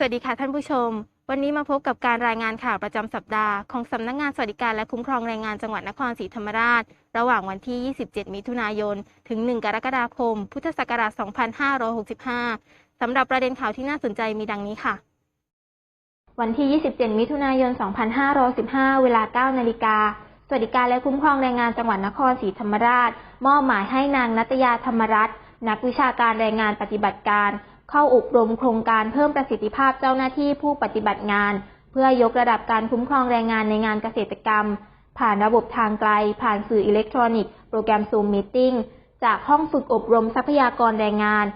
สวัสดีค่ะท่านผู้ชม วันนี้มาพบกับการรายงานข่าวประจำสัปดาห์ของสำนักงงานสวัสดิการและคุ้มครองแรงงานจังหวัดนครศรีธรรมราช ระหว่างวันที่ 27 มิถุนายน ถึง 1 กรกฎาคม พุทธศักราช 2565 สำหรับประเด็นข่าวที่น่าสนใจมีดังนี้ค่ะ วันที่ 27 มิถุนายน 2515 เวลา 9 นาฬิกา สวัสดิการและคุ้มครองแรงงานจังหวัดนครศรีธรรมราช มอบหมายให้นางนัตยาธรรมรัตน์นักวิชาการแรงงานปฏิบัติการ เข้าอบรมโครงการเพิ่มประสิทธิภาพเจ้าหน้าที่ผู้ปฏิบัติงาน เพื่อยกระดับการคุ้มครองแรงงานในงานเกษตรกรรม ผ่านระบบทางไกล ผ่านสื่ออิเล็กทรอนิกส์ โปรแกรม Zoom Meeting จากห้องฝึกอบรมทรัพยากรแรงงาน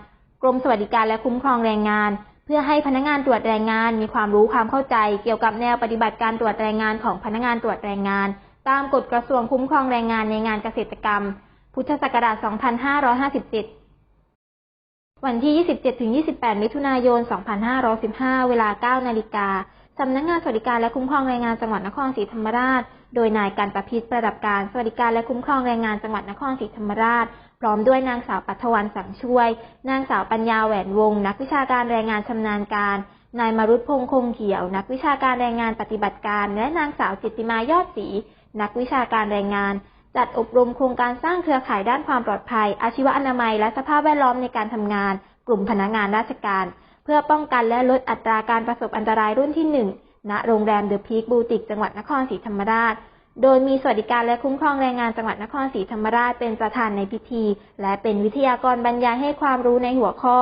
กรมสวัสดิการและคุ้มครองแรงงาน พื่อให้พนักงานตรวจแรงงานมีความรู้ความเข้าใจ เกี่ยวกับแนวปฏิบัติการตรวจแรงงานของพนักงานตรวจแรงงาน ตามกฎกระทรวงคุ้มครองแรงงานในงานเกษตรกรรม พุทธศักราช 2557 วันที่ 27-28 มิถุนายน 2515 เวลา 9 นาฬิกาสำนักงานสวัสดิการและคุ้มครองแรงงานจังหวัดนครศรีธรรมราช โดยนายกันประพิษประดับการสวัสดิการและคุ้มครองแรงงานจังหวัดนครศรีธรรมราช พร้อมด้วยนางสาวปัทวันสังช่วย นางสาวปัญญาแหวนวง นักวิชาการแรงงานชำนาญการ นายมรุตพงษ์คงเขียว นักวิชาการแรงงานปฏิบัติการ และนางสาวจิตติมายอดศรีนักวิชาการแรงงาน จัดอบรมโครงการสร้างเครือข่ายด้านความปลอดภัย อาชีวอนามัย และสภาพแวดล้อมในการทำงาน กลุ่มพนักงานราชการ เพื่อป้องกันและลดอัตราการประสบอันตรายรุ่นที่ 1 ณ โรงแรมเดอะพีคบูติกจังหวัดนครศรีธรรมราช โดยมีสวัสดิการและคุ้มครองแรงงานจังหวัดนครศรีธรรมราชเป็นประธานในพิธี และเป็นวิทยากรบรรยายให้ความรู้ในหัวข้อ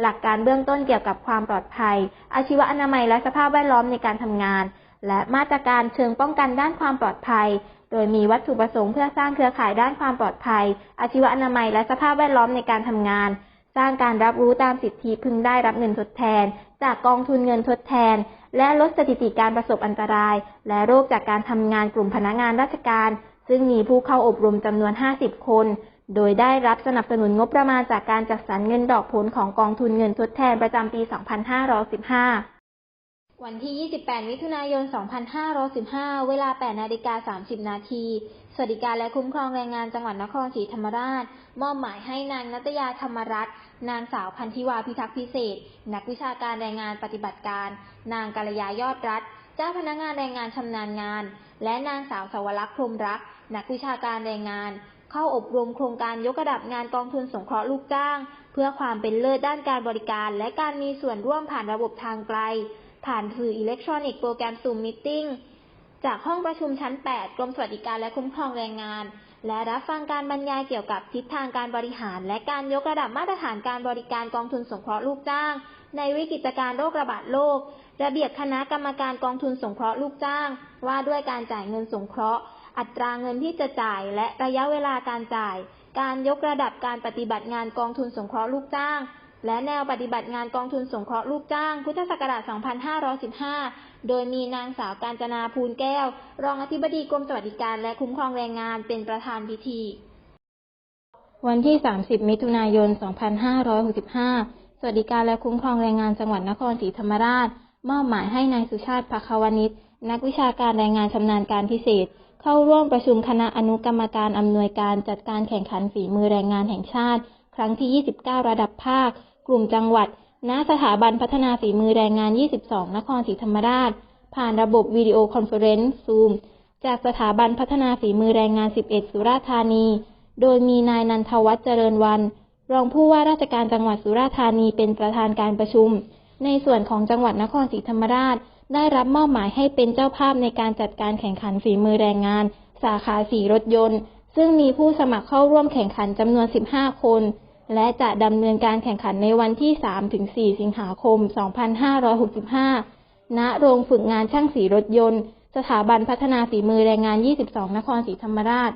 หลักการเบื้องต้นเกี่ยวกับความปลอดภัย อาชีวอนามัยและสภาพแวดล้อมในการทำงาน และมาตรการเชิงป้องกันด้านความปลอดภัย โดยมีวัตถุประสงค์เพื่อสร้างเครือข่ายด้านความปลอดภัย อาชีวอนามัยและสภาพแวดล้อมในการทำงาน สร้างการรับรู้ตามสิทธิพึงได้รับเงินทดแทน จากกองทุนเงินทดแทน และลดสถิติการประสบอันตราย และโรคจากการทำงานกลุ่มพนักงานราชการ ซึ่งมีผู้เข้าอบรมจำนวน 50 คน โดยได้รับสนับสนุนงบประมาณจากการจัดสรรเงินดอกผลของกองทุนเงินทดแทนประจำปี 2515 วันที่ 28 มิถุนายน 2515 เวลา 8 นาฬิกา 30 นาที สวัสดิการและคุ้มครองแรงงานจังหวัดนครศรีธรรมราช มอบหมายให้นางนัตยาธรรมรัตน์ นางสาวพันธิวาพิทักษ์พิเศษ นักวิชาการแรงงานปฏิบัติการ นางกัลยายอดรัฐ เจ้าพนักงานแรงงานชำนาญงาน และนางสาวสวรักษ์พรมรัก นักวิชาการแรงงาน เข้าอบรมโครงการยกระดับงานกองทุนสงเคราะห์ลูกจ้าง เพื่อความเป็นเลิศด้านการบริการ และการมีส่วนร่วมผ่านระบบทางไกล ผ่านสื่ออิเล็กทรอนิกส์โปรแกรม Zoom Meeting จากห้องประชุมชั้น 8 กรมสวัสดิการและคุ้มครองแรงงาน และรับฟังการบรรยายเกี่ยวกับทิศทางการบริหาร และการยกระดับมาตรฐานการบริการกองทุนสงเคราะห์ลูกจ้าง ในวิกฤตการณ์โรคระบาดโลก ระเบียบคณะกรรมการกองทุนสงเคราะห์ลูกจ้าง ว่าด้วยการจ่ายเงินสงเคราะห์ อัตราเงินที่จะจ่าย และระยะเวลาการจ่าย การยกระดับการปฏิบัติงานกองทุนสงเคราะห์ลูกจ้าง และแนวปฏิบัติงานกองทุนสงเคราะห์ลูกจ้าง พุทธศักราช 2515 โดยมีนางสาวการจนาภูลแก้ว รองอธิบดีกรมสวัสดิการและคุ้มครองแรงงานเป็นประธานพิธี วันที่ 30 มิถุนายน 2565 สวัสดิการและคุ้มครองแรงงานจังหวัดนครศรีธรรมราช มอบหมายให้นายสุชาติภควนิชนักวิชาการแรงงานชำนาญการพิเศษ เข้าร่วมประชุมคณะอนุกรรมการอำนวยการจัดการแข่งขันฝีมือแรงงานแห่งชาติ ครั้งที่ 29 ระดับภาค กลุ่มจังหวัด ณ สถาบันพัฒนาฝีมือแรงงาน 22 นครศรีธรรมราช ผ่านระบบวิดีโอคอนเฟอเรนซ์ Zoom จากสถาบันพัฒนาฝีมือแรงงาน 11 สุราษฎร์ธานี โดยมีนายนันทวัฒน์เจริญวัน รองผู้ว่าราชการจังหวัดสุราษฎร์ธานีเป็นประธานการประชุม ในส่วนของจังหวัดนครศรีธรรมราช ได้รับมอบหมายให้เป็นเจ้าภาพในการจัดการแข่งขันฝีมือแรงงาน สาขาสีรถยนต์ ซึ่งมีผู้สมัครเข้าร่วมแข่งขันจำนวน 15 คน และจะดำเนินการแข่งขันในวันที่ 3-4 สิงหาคม 2565 ณ โรงฝึกงานช่างสีรถยนต์ สถาบันพัฒนาฝีมือแรงงาน 22 นครศรีธรรมราช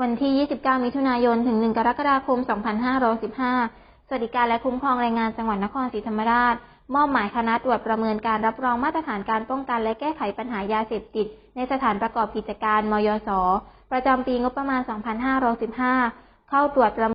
วันที่ 29 มิถุนายน ถึง 1 กรกฎาคม 2515 สวัสดิการและคุ้มครองแรงงานจังหวัดนครศรีธรรมราช มอบหมายคณะตรวจประเมินการรับรองมาตรฐานการป้องกันและแก้ไขปัญหายาเสพติด ในสถานประกอบกิจการ มยสประจำปีงบประมาณ 2515 เข้าตรวจประ